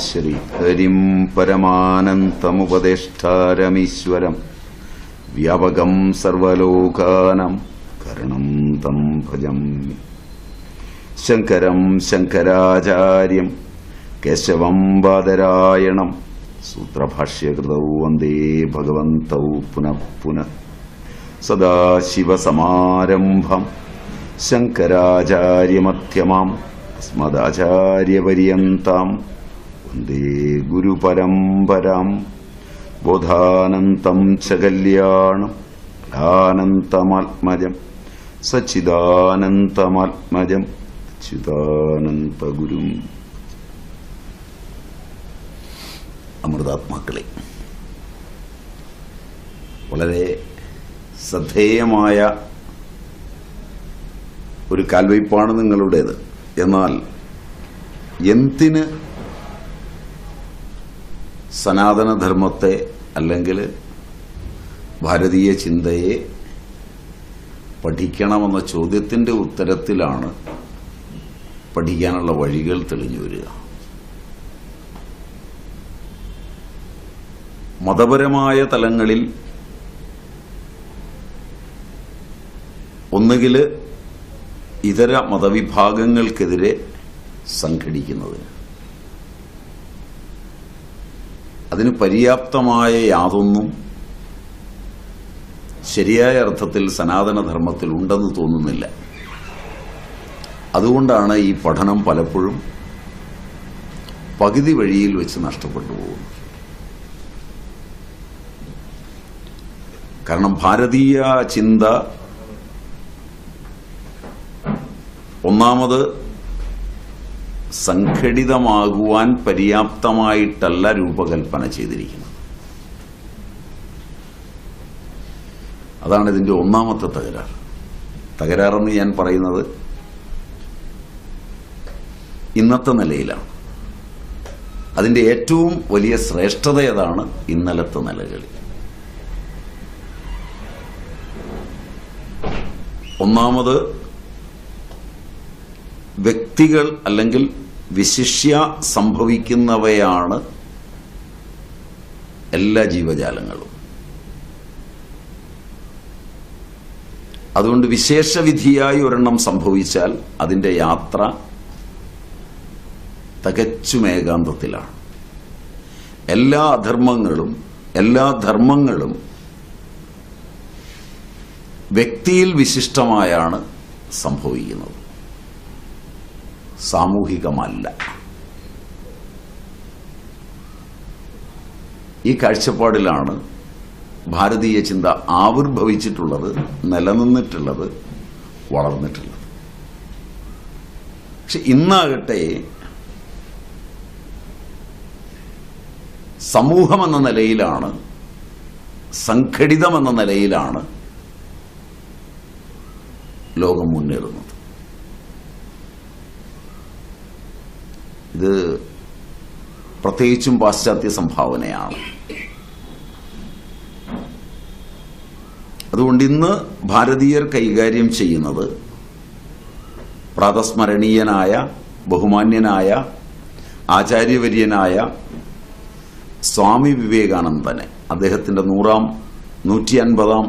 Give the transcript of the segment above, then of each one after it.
ശ്രീഹരിം പരമാനന്തമുപദേഷ്ടാരമീശ്വരം. വ്യാപകം സർവലോകാനം കരണം തം ഭജമി ശങ്കരം ശങ്കരാചാര്യം കേശവം ബാദരായണം സൂത്രഭാഷ്യകൃതൗ വന്ദേ ഭഗവന്തൗ പുനഃ പുനഃ. സദാശിവസമാരംഭം ശങ്കരാചാര്യമധ്യമാം. അസ്മദാചാര്യപര്യന്താം. വന്ദേ ഗുരുപരമ്പരാം. ബോധാനന്തം ച കല്യാണം ഫലാനന്തമാത്മജം സച്ചിദാനന്തമാത്മജം അച്യുതാനന്തഗുരും അമൃതാത്മാക്കളെ വളരെ ശ്രദ്ധേയമായ ഒരു കാൽവയ്പ്പാണ് നിങ്ങളുടേത്. എന്നാൽ എന്തിന് സനാതനധർമ്മത്തെ അല്ലെങ്കിൽ ഭാരതീയ ചിന്തയെ പഠിക്കണമെന്ന ചോദ്യത്തിന്റെ ഉത്തരത്തിലാണ് പഠിക്കാനുള്ള വഴികൾ തെളിഞ്ഞു വരിക. മതപരമായ തലങ്ങളിൽ ഒന്നുകിൽ ഇതര മതവിഭാഗങ്ങൾക്കെതിരെ സംഘടിക്കുന്നതിന്. അതിന് പര്യാപ്തമായ യാതൊന്നും ശരിയായ അർത്ഥത്തിൽ സനാതനധർമ്മത്തിൽ ഉണ്ടെന്ന് തോന്നുന്നില്ല. അതുകൊണ്ടാണ് ഈ പഠനം പലപ്പോഴും പകുതി വഴിയിൽ വെച്ച് നഷ്ടപ്പെട്ടു പോകുന്നത്. കാരണം ഭാരതീയ ചിന്ത ഒന്നാമത് സംഘടിതമാകുവാൻ പര്യാപ്തമായിട്ടല്ല രൂപകൽപ്പന ചെയ്തിരിക്കുന്നത്. അതാണ് ഇതിന്റെ ഒന്നാമത്തെ തകരാർ തകരാറെന്ന് ഞാൻ പറയുന്നത് ഇന്നത്തെ നിലയിലാണ്. അതിന്റെ ഏറ്റവും വലിയ ശ്രേഷ്ഠത ഏതാണ്? ഇന്നലത്തെ നിലകളിൽ. ഒന്നാമത് വ്യക്തികൾ അല്ലെങ്കിൽ വിശിഷ്യ സംഭവിക്കുന്നവയാണ് എല്ലാ ജീവജാലങ്ങളും. അതുകൊണ്ട് വിശേഷവിധിയായി ഒരെണ്ണം സംഭവിച്ചാൽ അതിന്റെ യാത്ര തികച്ചും ഏകാന്തത്തിലാണ് എല്ലാ അധർമ്മങ്ങളും എല്ലാ ധർമ്മങ്ങളും വ്യക്തിയിൽ വിശിഷ്ടമായാണ് സംഭവിക്കുന്നത്. സാമൂഹികമല്ല. ഈ കാഴ്ചപ്പാടിലാണ് ഭാരതീയ ചിന്ത ആവിർഭവിച്ചിട്ടുള്ളത് നിലനിന്നിട്ടുള്ളത് വളർന്നിട്ടുള്ളത്. പക്ഷെ ഇന്നാകട്ടെ സമൂഹമെന്ന നിലയിലാണ് സംഘടിതമെന്ന നിലയിലാണ് ലോകം മുന്നേറുന്നത്. ഇത് പ്രത്യേകിച്ചും പാശ്ചാത്യ സംഭാവനയാണ്. അതുകൊണ്ട് ഇന്ന് ഭാരതീയർ കൈകാര്യം ചെയ്യുന്നത് പ്രാതസ്മരണീയനായ ബഹുമാന്യനായ ആചാര്യവര്യനായ സ്വാമി വിവേകാനന്ദനെ അദ്ദേഹത്തിന്റെ നൂറാം നൂറ്റി അൻപതാം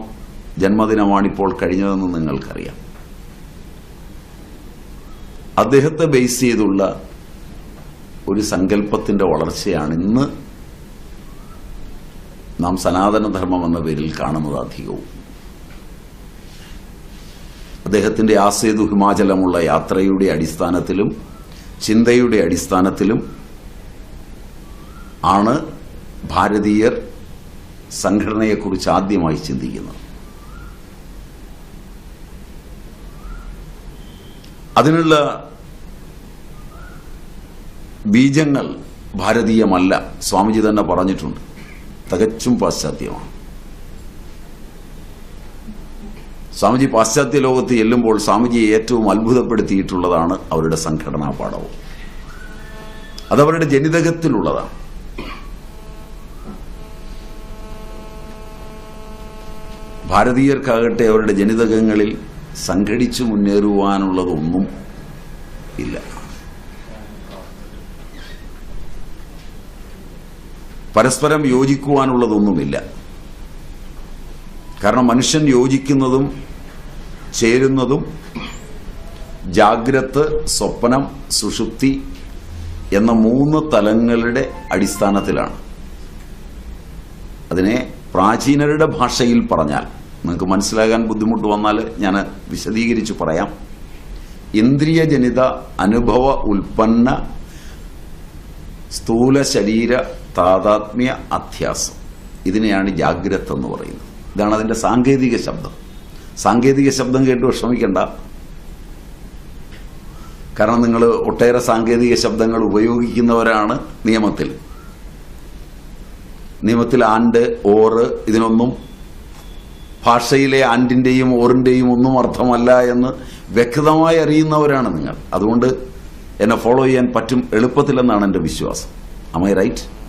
ജന്മദിനമാണിപ്പോൾ കഴിഞ്ഞതെന്ന് നിങ്ങൾക്കറിയാം. അദ്ദേഹത്തെ ബേസ് ചെയ്തുള്ള ഒരു സങ്കല്പത്തിന്റെ വളർച്ചയാണ് ഇന്ന് നാം സനാതനധർമ്മം എന്ന പേരിൽ കാണുന്നത് അധികവും. അദ്ദേഹത്തിന്റെ ആസേതു ഹിമാചലമുള്ള യാത്രയുടെ അടിസ്ഥാനത്തിലും ചിന്തയുടെ അടിസ്ഥാനത്തിലും ആണ് ഭാരതീയർ സംഘടനയെക്കുറിച്ച് ആദ്യമായി ചിന്തിക്കുന്നത്. അതിനുള്ള ബീജങ്ങൾ ഭാരതീയമല്ല. സ്വാമിജി തന്നെ പറഞ്ഞിട്ടുണ്ട്. തികച്ചും പാശ്ചാത്യമാണ്. സ്വാമിജി പാശ്ചാത്യ ലോകത്ത് ചെല്ലുമ്പോൾ സ്വാമിജിയെ ഏറ്റവും അത്ഭുതപ്പെടുത്തിയിട്ടുള്ളതാണ് അവരുടെ സംഘടനാ പാഠവും. അതവരുടെ ജനിതകത്തിലുള്ളതാണ്. ഭാരതീയർക്കാകട്ടെ അവരുടെ ജനിതകങ്ങളിൽ സംഘടിച്ചു മുന്നേറുവാനുള്ളതൊന്നും ഇല്ല. പരസ്പരം യോജിക്കുവാനുള്ളതൊന്നുമില്ല. കാരണം മനുഷ്യൻ യോജിക്കുന്നതും ചേരുന്നതും ജാഗ്രത് സ്വപ്നം സുഷുപ്തി എന്ന മൂന്ന് തലങ്ങളുടെ അടിസ്ഥാനത്തിലാണ്. അതിനെ പ്രാചീനരുടെ ഭാഷയിൽ പറഞ്ഞാൽ നിങ്ങൾക്ക് മനസ്സിലാകാൻ ബുദ്ധിമുട്ട് വന്നാൽ ഞാൻ വിശദീകരിച്ച് പറയാം. ഇന്ദ്രിയജനിത അനുഭവ ഉൽപ്പന്ന സ്ഥൂല ശരീര താതാത്മ്യ അധ്യാസം. ഇതിനെയാണ് ജാഗ്രത എന്ന് പറയുന്നത്. ഇതാണ് അതിന്റെ സാങ്കേതിക ശബ്ദം. സാങ്കേതിക ശബ്ദം കേട്ട് വിഷമിക്കണ്ട. കാരണം നിങ്ങൾ ഒട്ടേറെ സാങ്കേതിക ശബ്ദങ്ങൾ ഉപയോഗിക്കുന്നവരാണ് നിയമത്തിൽ. നിയമത്തിൽ ആൻഡ് ഓറ് ഇതിനൊന്നും ഭാഷയിലെ ആൻഡിന്റെയും ഓറിന്റെയും ഒന്നും അർത്ഥമല്ല എന്ന് വ്യക്തമായി അറിയുന്നവരാണ് നിങ്ങൾ. അതുകൊണ്ട് എന്നെ ഫോളോ ചെയ്യാൻ പറ്റും എളുപ്പത്തിലെന്നാണ് എന്റെ വിശ്വാസം. അമൈ റൈറ്റ്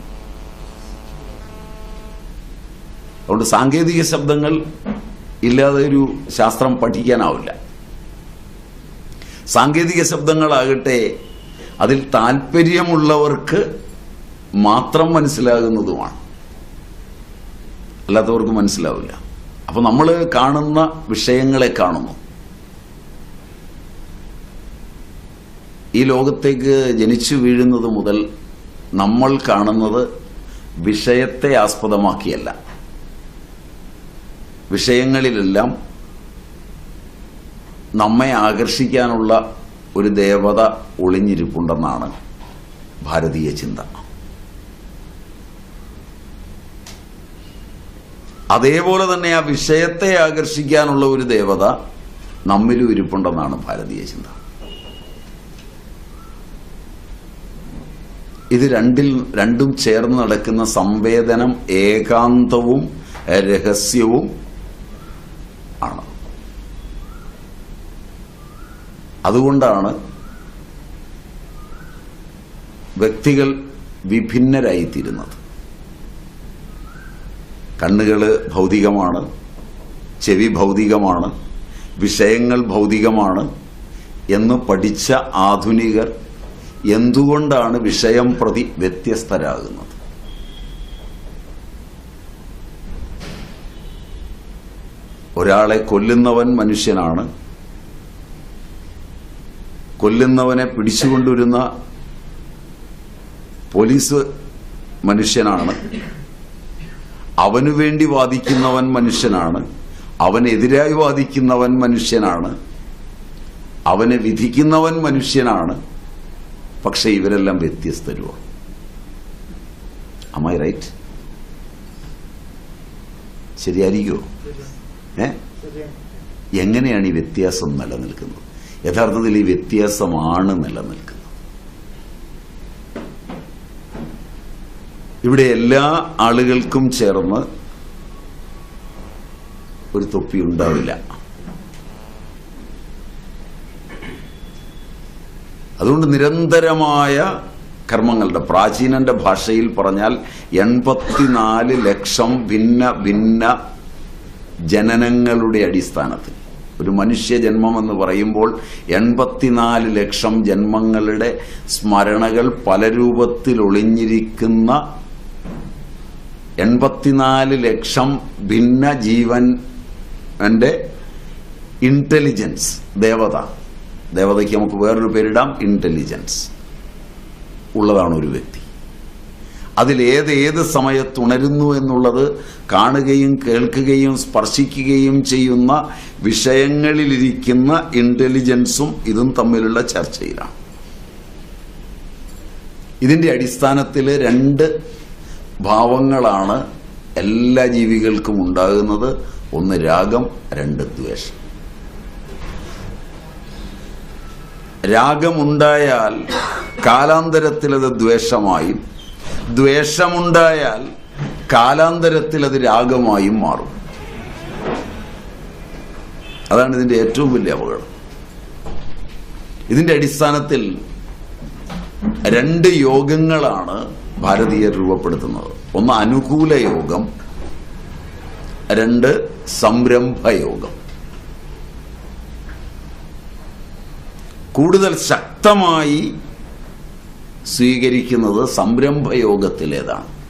അതുകൊണ്ട് സാങ്കേതിക ശബ്ദങ്ങൾ ഇല്ലാതെ ഒരു ശാസ്ത്രം പഠിക്കാനാവില്ല. സാങ്കേതിക ശബ്ദങ്ങളാകട്ടെ അതിൽ താല്പര്യമുള്ളവർക്ക് മാത്രം മനസ്സിലാകുന്നതുമാണ്. അല്ലാത്തവർക്ക് മനസ്സിലാവില്ല. അപ്പൊ നമ്മൾ കാണുന്ന വിഷയങ്ങളെ കാണുന്നു. ഈ ലോകത്തേക്ക് ജനിച്ചു വീഴുന്നത് മുതൽ നമ്മൾ കാണുന്നത് വിഷയത്തെ ആസ്പദമാക്കിയല്ല. വിഷയങ്ങളിലെല്ലാം നമ്മെ ആകർഷിക്കാനുള്ള ഒരു ദേവത ഒളിഞ്ഞിരിപ്പുണ്ടെന്നാണ് ഭാരതീയ ചിന്ത. അതേപോലെ തന്നെ ആ വിഷയത്തെ ആകർഷിക്കാനുള്ള ഒരു ദേവത നമ്മിലും ഇരിപ്പുണ്ടെന്നാണ് ഭാരതീയ ചിന്ത. ഇത് രണ്ടിൽ രണ്ടും ചേർന്ന് നടക്കുന്ന സംവേദനം ഏകാന്തവും രഹസ്യവും അതുകൊണ്ടാണ് വ്യക്തികൾ വിഭിന്നരായിത്തീരുന്നത്. കണ്ണുകൾ ഭൗതികമാണ് ചെവി ഭൗതികമാണ് വിഷയങ്ങൾ ഭൗതികമാണ് എന്ന് പഠിച്ച ആധുനികർ എന്തുകൊണ്ടാണ് വിഷയം പ്രതി വ്യത്യസ്തരാകുന്നത്? ഒരാളെ കൊല്ലുന്നവൻ മനുഷ്യനാണ് കൊല്ലുന്നവനെ പിടിച്ചുകൊണ്ടുവരുന്ന പോലീസ് മനുഷ്യനാണ്. അവനു വേണ്ടി വാദിക്കുന്നവൻ മനുഷ്യനാണ്. അവനെതിരായി വാദിക്കുന്നവൻ മനുഷ്യനാണ്. അവനെ വിധിക്കുന്നവൻ മനുഷ്യനാണ്. പക്ഷെ ഇവരെല്ലാം വ്യത്യസ്തരുമാണ് അമ്മായി റൈറ്റ് ശരിയായിരിക്കുമോ ഏ? എങ്ങനെയാണ് ഈ വ്യത്യാസം നിലനിൽക്കുന്നത്? യഥാർത്ഥത്തിൽ ഈ വ്യത്യാസമാണ് നിലനിൽക്കുന്നത്. ഇവിടെ എല്ലാ ആളുകൾക്കും ചേർന്ന് ഒരു തൊപ്പി ഉണ്ടാവില്ല. അതുകൊണ്ട് നിരന്തരമായ കർമ്മങ്ങളുടെ പ്രാചീനന്റെ ഭാഷയിൽ പറഞ്ഞാൽ എൺപത്തിനാല് ലക്ഷം ഭിന്ന ഭിന്ന ജനനങ്ങളുടെ അടിസ്ഥാനത്തിൽ. ഒരു മനുഷ്യ ജന്മം എന്ന് പറയുമ്പോൾ എൺപത്തിനാല് ലക്ഷം ജന്മങ്ങളുടെ സ്മരണകൾ പല രൂപത്തിൽ ഒളിഞ്ഞിരിക്കുന്ന എൺപത്തിനാല് ലക്ഷം ഭിന്ന ജീവൻ എന്റെ ഇന്റലിജൻസ് ദേവത. ദേവതയ്ക്ക് നമുക്ക് വേറൊരു പേരിടാം ഇന്റലിജൻസ് ഉള്ളതാണ് ഒരു വ്യക്തി. അതിൽ ഏത് ഏത് സമയത്ത് ഉണരുന്നു എന്നുള്ളത് കാണുകയും കേൾക്കുകയും സ്പർശിക്കുകയും ചെയ്യുന്ന വിഷയങ്ങളിലിരിക്കുന്ന ഇന്റലിജൻസും ഇതും തമ്മിലുള്ള ചർച്ചയിലാണ്. ഇതിന്റെ അടിസ്ഥാനത്തിൽ രണ്ട് ഭാവങ്ങളാണ് എല്ലാ ജീവികൾക്കും ഉണ്ടാകുന്നത്. ഒന്ന് രാഗം രണ്ട് ദ്വേഷം. രാഗമുണ്ടായാൽ കാലാന്തരത്തിലത് ദ്വേഷമായും ദ്വേഷമുണ്ടായാൽ കാലാന്തരത്തിൽ അത് രാഗമായും മാറും. അതാണ് ഇതിന്റെ ഏറ്റവും വലിയ അപകടം. ഇതിന്റെ അടിസ്ഥാനത്തിൽ രണ്ട് യോഗങ്ങളാണ് ഭാരതീയർ രൂപപ്പെടുത്തുന്നത്. ഒന്ന് അനുകൂല യോഗം രണ്ട് സംരംഭയോഗം കൂടുതൽ ശക്തമായി സ്വീകരിക്കുന്നത് സംരംഭയോഗത്തിലേതാണ്.